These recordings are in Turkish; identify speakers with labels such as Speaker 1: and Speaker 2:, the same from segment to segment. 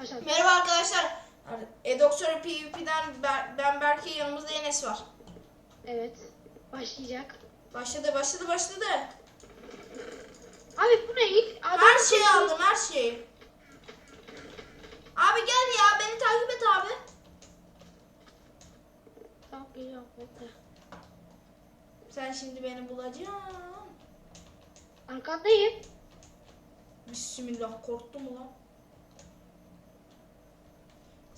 Speaker 1: Aşağı.
Speaker 2: Merhaba arkadaşlar. Edoxor PvP'den Ber- ben Berke yanımızda Enes var.
Speaker 1: Evet. Başlayacak.
Speaker 2: Başladı başladı başladı.
Speaker 1: Abi bu ne ilk? Adam
Speaker 2: Her şeyi aldım her şeyi. Abi gel ya beni takip et abi.
Speaker 1: Tamam geliyorum.
Speaker 2: Sen şimdi beni bulacaksın.
Speaker 1: Arkandayım.
Speaker 2: Bismillah korktum ulan.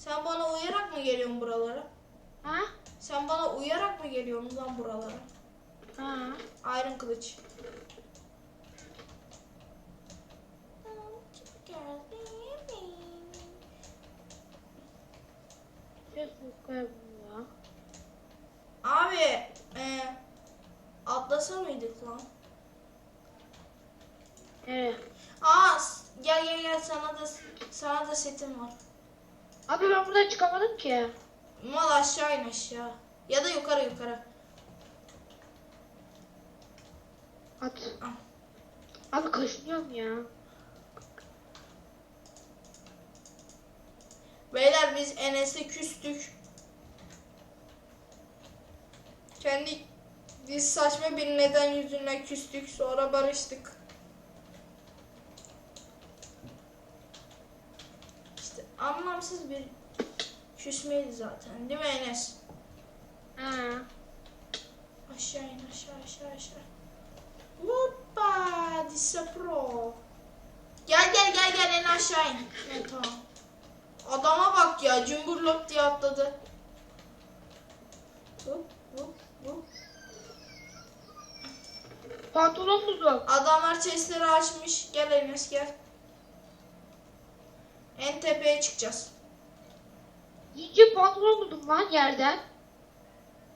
Speaker 2: Sen bana uyarak mı geliyorsun buralara?
Speaker 1: Ha?
Speaker 2: Sen bana uyarak mı geliyorsun ulan buralara?
Speaker 1: Ha.
Speaker 2: Iron kılıç. Abi, e, atlasa mıydık lan?
Speaker 1: Evet.
Speaker 2: Aa, gel gel gel sana da sana da setim var.
Speaker 1: Abi ben buradan çıkamadım ki.
Speaker 2: Mal aşağı in aşağı. Ya da yukarı yukarı.
Speaker 1: At. Abi kaşınıyorum ya.
Speaker 2: Beyler biz Enes'e küstük. Kendi biz saçma bir neden yüzünden küstük sonra barıştık. Anlamsız bir küsmeydi zaten değil mi Enes?
Speaker 1: Ha.
Speaker 2: Aşağı in aşağı aşağı aşağı. Hoppa disapro. Gel gel gel gel en aşağı in. Evet, tamam. Adama bak ya cumburlop diye atladı. Hop hop hop.
Speaker 1: Pantolon buldum.
Speaker 2: Adamlar chestleri açmış. Gel Enes gel. En tepeye çıkacağız.
Speaker 1: Yiyince pantolon buldum lan yerden.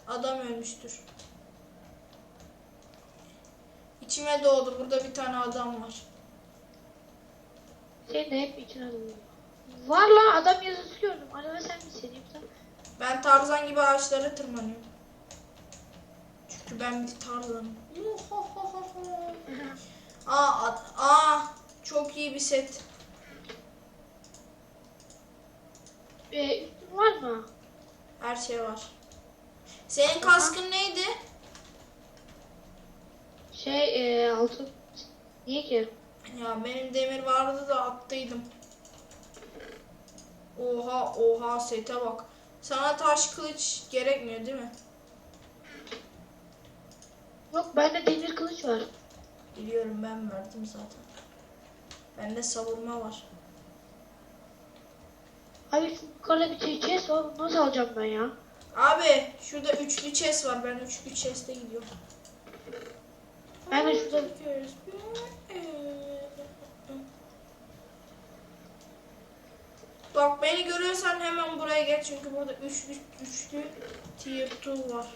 Speaker 2: Adam ölmüştür. İçime doğdu. Burada bir tane adam var.
Speaker 1: Senin de hep içine doluyor. Var lan adam yazısı gördüm. Acaba sen misin yoksa?
Speaker 2: Ben Tarzan gibi ağaçlara tırmanıyorum. Çünkü ben bir Tarzan'ım. Aa, aa, çok iyi bir set.
Speaker 1: Üstün var mı?
Speaker 2: Her şey var. Senin kaskın neydi?
Speaker 1: Şey ee, altın. Niye ki?
Speaker 2: Ya benim demir vardı da attıydım. Oha oha sete bak. Sana taş kılıç gerekmiyor değil mi?
Speaker 1: Yok bende demir kılıç var.
Speaker 2: Biliyorum ben verdim zaten. Bende savurma var.
Speaker 1: Abi yukarıda bir şey chest var. Nasıl alacağım ben ya?
Speaker 2: Abi şurada üçlü chest var. Ben üçlü chest'e gidiyorum.
Speaker 1: Ben de şurada
Speaker 2: Bak beni görüyorsan hemen buraya geç çünkü burada üçlü üçlü tier 2 var.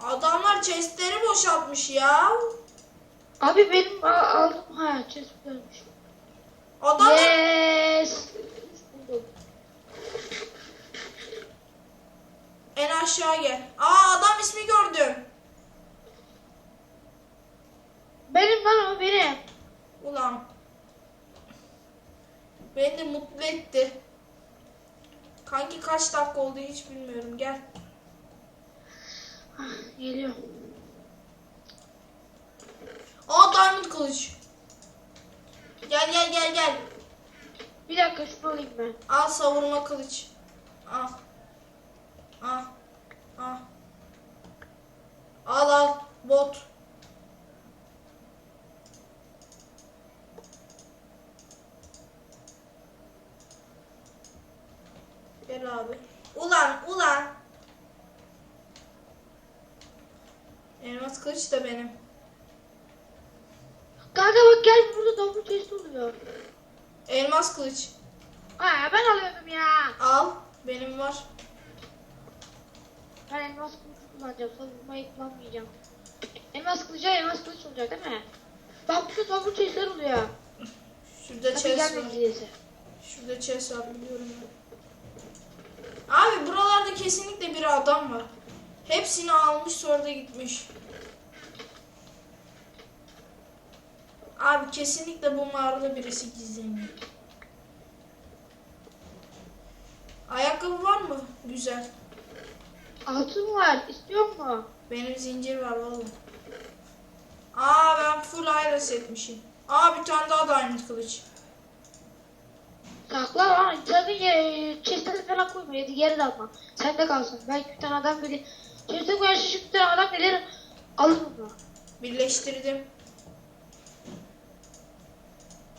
Speaker 2: Adamlar chestleri boşaltmış ya.
Speaker 1: Abi benim aldım ha chest varmış.
Speaker 2: Adamlar
Speaker 1: Yes. Buldum.
Speaker 2: en aşağı gel. Aa adam ismi gördüm.
Speaker 1: Benim lan o benim.
Speaker 2: Ulan. Beni de mutlu etti. Kanki kaç dakika oldu hiç bilmiyorum. Gel.
Speaker 1: Ah, Geliyor.
Speaker 2: Aa diamond kılıç. Gel gel gel gel.
Speaker 1: Bir dakika şunu alayım ben.
Speaker 2: Al savurma kılıç. Al. Al. Al. Al al. Bot. Gel abi. Ulan ulan. Elmas kılıç da benim.
Speaker 1: Kanka bak gel burada double chest oluyor.
Speaker 2: Elmas kılıç.
Speaker 1: Aa ben alıyordum ya.
Speaker 2: Al. Benim var.
Speaker 1: Ben elmas kılıç kullanacağım. Savunmayı kullanmayacağım. Elmas kılıca elmas kılıç olacak değil mi? Bak burada double chestler oluyor.
Speaker 2: Şurada
Speaker 1: Hadi
Speaker 2: chest var.
Speaker 1: bekleyesi.
Speaker 2: Şurada chest var biliyorum ben. Abi buralarda kesinlikle bir adam var. Hepsini almış sonra da gitmiş. Abi kesinlikle bu mağarada birisi gizleniyor. ayakkabı var mı? Güzel.
Speaker 1: Altın var. İstiyor mu?
Speaker 2: Benim zincir var oğlum. Aa ben full iron setmişim. Aa bir tane daha diamond kılıç.
Speaker 1: Sakla lan. Sakın yere, chest'e falan koyma. Yedi geri de atma. Sende kalsın. Belki bir tane adam gelir. Chest'e koyarsa şu bir tane adam gelir. Alır onu.
Speaker 2: Birleştirdim.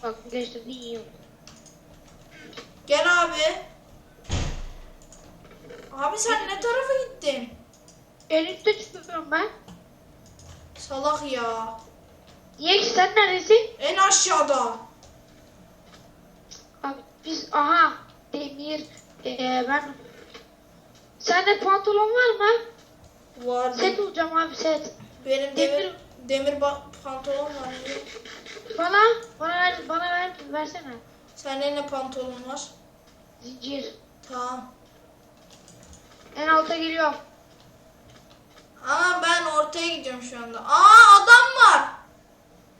Speaker 1: Bak geçtim iyi oldu.
Speaker 2: Gel abi. Abi sen ne tarafa gittin?
Speaker 1: En üstte çıkıyorum ben.
Speaker 2: Salak ya.
Speaker 1: Niye ki sen neredesin?
Speaker 2: En aşağıda.
Speaker 1: Abi biz aha demir ee, ben Sende pantolon var mı?
Speaker 2: Var.
Speaker 1: Set olacağım abi set.
Speaker 2: Benim demir demir ba- pantolon var.
Speaker 1: Bana bana ver bana ver versene.
Speaker 2: Sende ne pantolon var?
Speaker 1: Zincir.
Speaker 2: Tamam.
Speaker 1: En alta geliyorum.
Speaker 2: Ama ben ortaya gidiyorum şu anda. Aa adam var.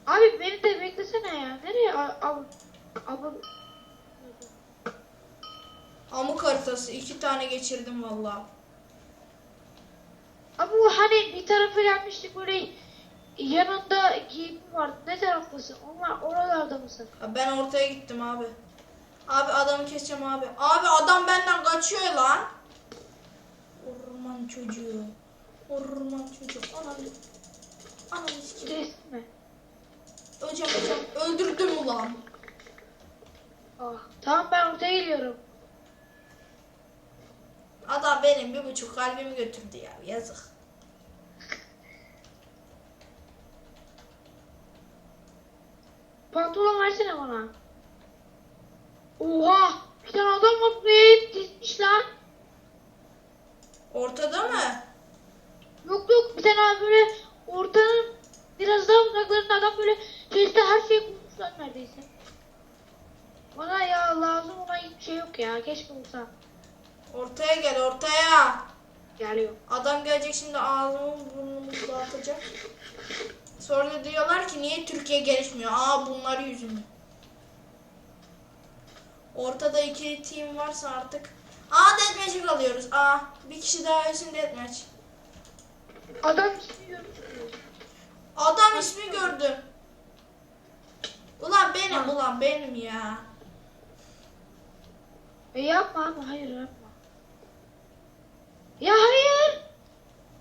Speaker 1: Abi beni de beklesene ya. Nereye? Abi abi
Speaker 2: Amuk haritası. iki tane geçirdim valla.
Speaker 1: Abi bu hani bir tarafa gelmiştik böyle yanında giyim vardı. Ne taraftasın? Onlar oralarda mısın?
Speaker 2: Ben ortaya gittim abi. Abi adamı keseceğim abi. Abi adam benden kaçıyor lan. Orman çocuğu. Orman çocuğu. Ananı. Ananı sikeyim.
Speaker 1: Mi?
Speaker 2: Öleceğim öleceğim. Öldürdüm ulan.
Speaker 1: Ah. Tamam ben ortaya geliyorum.
Speaker 2: Adam benim bir buçuk kalbimi götürdü ya. Yazık.
Speaker 1: Pantolon versene bana. Oha! Bir tane adam var buraya dizmiş lan.
Speaker 2: Ortada mı?
Speaker 1: Yok yok bir tane abi böyle ortanın biraz daha uzaklarında adam böyle chest'te her şeyi bulmuşlar neredeyse. Bana ya lazım olan hiçbir şey yok ya. Keşke olsa.
Speaker 2: Ortaya gel ortaya.
Speaker 1: Geliyor.
Speaker 2: Adam gelecek şimdi ağzımı burnumu dağıtacak. Sonra da diyorlar ki niye Türkiye gelişmiyor? Aa bunlar yüzünden. Ortada iki team varsa artık. Aa deathmatch'e kalıyoruz. Aa bir kişi daha ölsün deathmatch.
Speaker 1: Adam ismi.
Speaker 2: Adam ismi gördüm. Ulan benim ulan benim ya.
Speaker 1: E yapma abi hayır yapma. Ya hayır.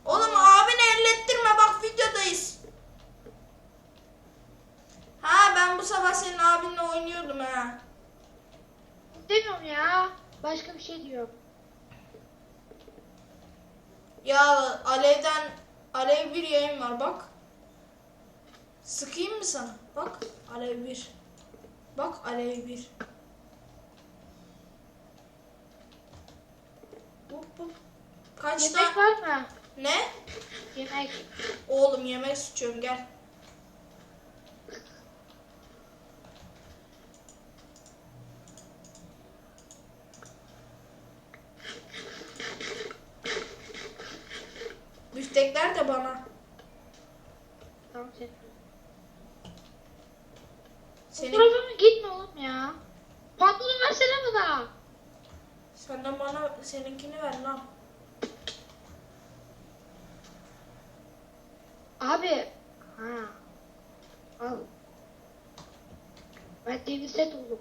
Speaker 2: Oğlum abini ellettirme bak videodayız. Ha ben bu sabah senin abinle oynuyordum ha.
Speaker 1: Demiyorum ya. Başka bir şey diyorum.
Speaker 2: Ya Alev'den Alev bir yayın var bak. Sıkayım mı sana? Bak Alev bir. Bak Alev bir. Hop hop. Kaç
Speaker 1: Yemek
Speaker 2: tane?
Speaker 1: var mı?
Speaker 2: Ne?
Speaker 1: Yemek.
Speaker 2: Oğlum yemek sıçıyorum gel. Büftekler de bana.
Speaker 1: Tamam sen. Bu
Speaker 2: Senin,
Speaker 1: mı gitme oğlum ya. Pantolon versene bana.
Speaker 2: senden bana seninkini ver lan.
Speaker 1: Abi. Ha. Al. Ben demir set oldum.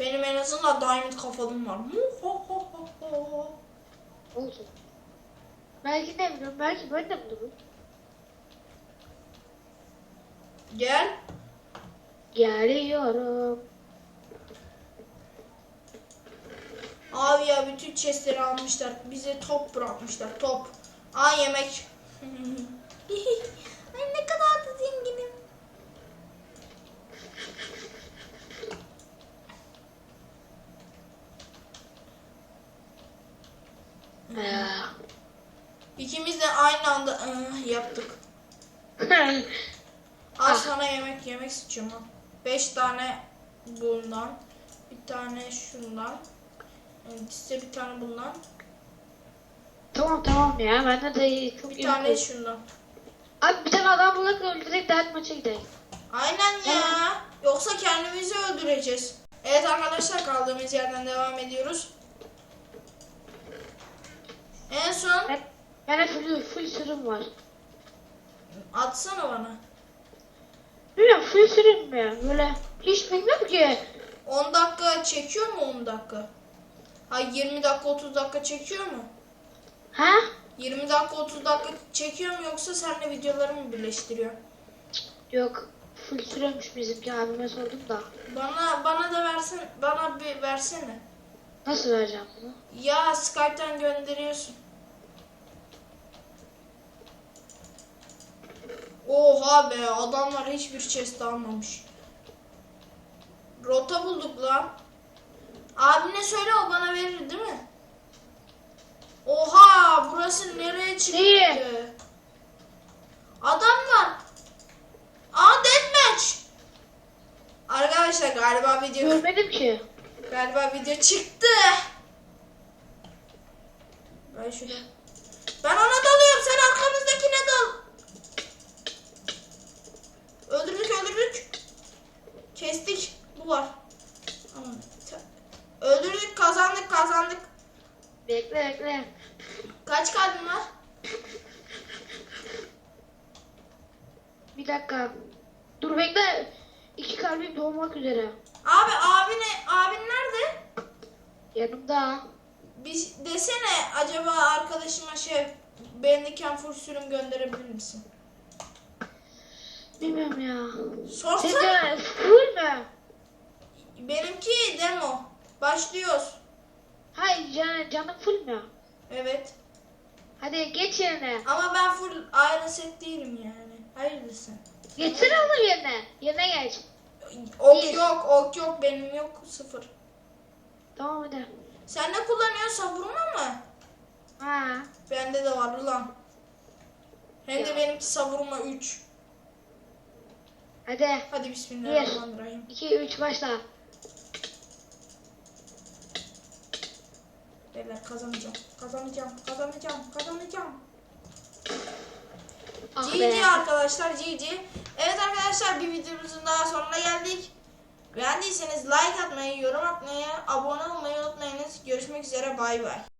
Speaker 2: Benim en azından diamond kafalım var.
Speaker 1: Olsun. Belki ne biliyorum. Belki ben de bulurum.
Speaker 2: Gel.
Speaker 1: Geliyorum.
Speaker 2: Abi ya bütün chestleri almışlar. Bize top bırakmışlar. Top. Aa yemek. Ay ne kadar da zenginim. İkimiz de aynı anda ıh, yaptık. Al sana yemek yemek sıçıyorum ha. Beş tane bundan. Bir tane şundan. Size bir tane bundan.
Speaker 1: tamam tamam ya. Bende de çok
Speaker 2: Bir
Speaker 1: iyi
Speaker 2: tane şundan.
Speaker 1: Abi bir tane adam bulak öldürerek dert maça gidelim.
Speaker 2: Aynen ya. Yoksa kendimizi öldüreceğiz. Evet arkadaşlar kaldığımız yerden devam ediyoruz. En son
Speaker 1: Ben, yani full, full sürüm var.
Speaker 2: atsana bana.
Speaker 1: Bilmiyorum full sürüm mü? Böyle hiç bilmiyorum ki.
Speaker 2: 10 dakika çekiyor mu 10 dakika? Ha 20 dakika 30 dakika çekiyor mu?
Speaker 1: Ha?
Speaker 2: 20 dakika 30 dakika çekiyor mu yoksa seninle videoları mı birleştiriyor?
Speaker 1: Yok. Full sürüyormuş bizimki abime sordum da.
Speaker 2: Bana bana da versen bana bir versene.
Speaker 1: Nasıl vereceğim bunu?
Speaker 2: Ya Skype'tan gönderiyorsun. Oha be adamlar hiçbir chest almamış. Rota bulduk lan. Abine söyle o bana verir değil mi? Oha burası nereye çıktı?
Speaker 1: İyi.
Speaker 2: Adamlar. Aa deathmatch. Arkadaşlar galiba video
Speaker 1: Görmedim ki.
Speaker 2: Galiba video çıktı. Ben şuraya. Ben ona dalıyorum. Sen arkamızdakine Öldürdük. Kestik. Bu var. Öldürdük kazandık kazandık.
Speaker 1: Bekle bekle.
Speaker 2: Kaç kalbin var?
Speaker 1: Bir dakika. Dur bekle. İki kalbim doğmak üzere.
Speaker 2: Abi abine abin nerede?
Speaker 1: Yanımda.
Speaker 2: Bir desene acaba arkadaşıma şey beğendiyken full sürüm gönderebilir misin?
Speaker 1: Bilmiyorum ya.
Speaker 2: Sorsana.
Speaker 1: Sence full mü?
Speaker 2: Benimki demo. Başlıyoruz.
Speaker 1: Hayır can, canım full mü?
Speaker 2: Evet.
Speaker 1: Hadi geç yerine.
Speaker 2: Ama ben full Iron set değilim yani. Hayırlısı.
Speaker 1: Geçsene oğlum yerine. Yerine geç.
Speaker 2: Ok
Speaker 1: Bir.
Speaker 2: yok, ok yok. Benim yok. Sıfır.
Speaker 1: Tamam hadi.
Speaker 2: Sen ne kullanıyorsun? Savurma mı?
Speaker 1: Ha.
Speaker 2: Bende de var ulan. Hem de benimki savurma 3.
Speaker 1: Hadi.
Speaker 2: Hadi bismillahirrahmanirrahim.
Speaker 1: 2 3 başla.
Speaker 2: Beyler kazanacağım. Kazanacağım. Kazanacağım. Kazanacağım.
Speaker 1: Ah
Speaker 2: GG arkadaşlar GG. Evet arkadaşlar bir videomuzun daha sonuna geldik. Beğendiyseniz like atmayı, yorum atmayı, abone olmayı unutmayınız. Görüşmek üzere bay bay.